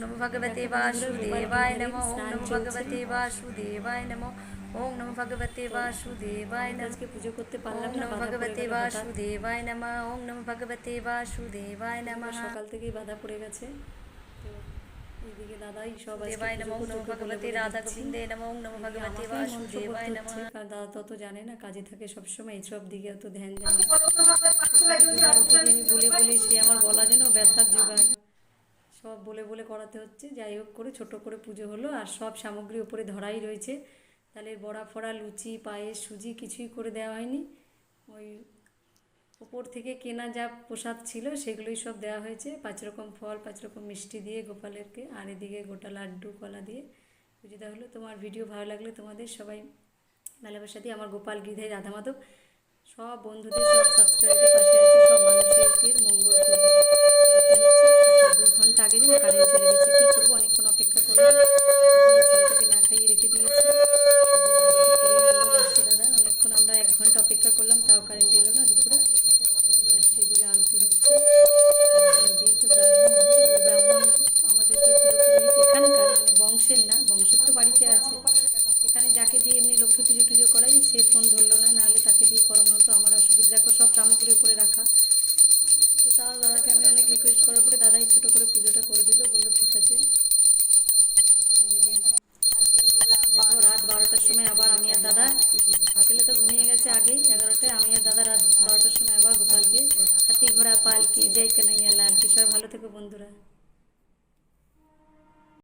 নমো ভগবতে বাসুদেবায় নমো ওম নমো ভগবতে বাসুদেবায় নমো ওম নমো ভগবতে বাসুদেবায় নমো আজকে পুজো করতে পারলাম না ভগবতে। বাসুদেবায় নমঃ ওম নমো ভগবতে বাসুদেবায় নমঃ সকাল থেকেই বাধা পড়ে গেছে। তো এইদিকে দাদাই সব আজকে দেবায় নমঃ ওম নমো ভগবতে রাধা। গোবিন্দে নমঃ ওম নমো ভগবতে বাসুদেবায় নমঃ। দাদা তত জানে না কাজে থাকে সবসময় এইসব দিকে অত ধ্যান দেয় আমি বলে বলে সে আমার গলা যেন ব্যথার জোগাড় সব বলে বলে করাতে হচ্ছে, যাই হোক করে ছোট করে পুজো হলো, আর সব সামগ্রী উপরে ধরাই রয়েছে। তাহলে বড়া, ফড়া, লুচি, পায়েস, সুজি কিছুই করে দেওয়া হয়নি। ওই ওপর থেকে কেনা যা প্রসাদ ছিল সেগুলোই সব দেওয়া হয়েছে। পাঁচ রকম ফল, পাঁচ রকম মিষ্টি দিয়ে গোপালেরকে, আর এদিকে গোটা লাড্ডু, কলা দিয়ে পুজো দেওয়া হলো। তোমার ভিডিও ভালো লাগলে তোমাদের সবাই ভালোবাসা দিয়ে আমার গোপাল গিধাই রাধা মাধব সব বন্ধুদের, সব সাবস্ক্রাইবের পাশে আছে, সব মানুষের অনেকক্ষণ অপেক্ষা করলাম। খাইয়ে রেখে দিয়েছি। দাদা, অনেকক্ষণ আমরা এক ঘণ্টা অপেক্ষা করলাম, তাও কারেন্ট এলো না দুপুরে। আসছে এদিকে দাদা ব্রাহ্মণ ব্রাহ্মণ আমাদের মানে বংশের না, বংশের তো বাড়িতে আছে। এখানে যাকে দিয়ে এমনি লক্ষ্মী পুজো টুজো করাই, সে ফোন ধরলো না, নাহলে তাকে দিয়ে করানো হতো। আমার অসুবিধা দেখো সব সামগ্রী উপরে রাখা। করার পরে দাদাই ছোট করে পুজোটা করে দিল, বলল ঠিক আছে। দেখো, রাত বারোটার সময় আবার আমি আর দাদা ছেলে তো ঘুমিয়ে গেছে আগেই এগারোটায়, আমি আর দাদা রাত বারোটার সময় আবার গোপালকে হাতি ঘোড়া পালকি, জয় কানাইয়া লালকি, সবাই ভালো থেকো বন্ধুরা।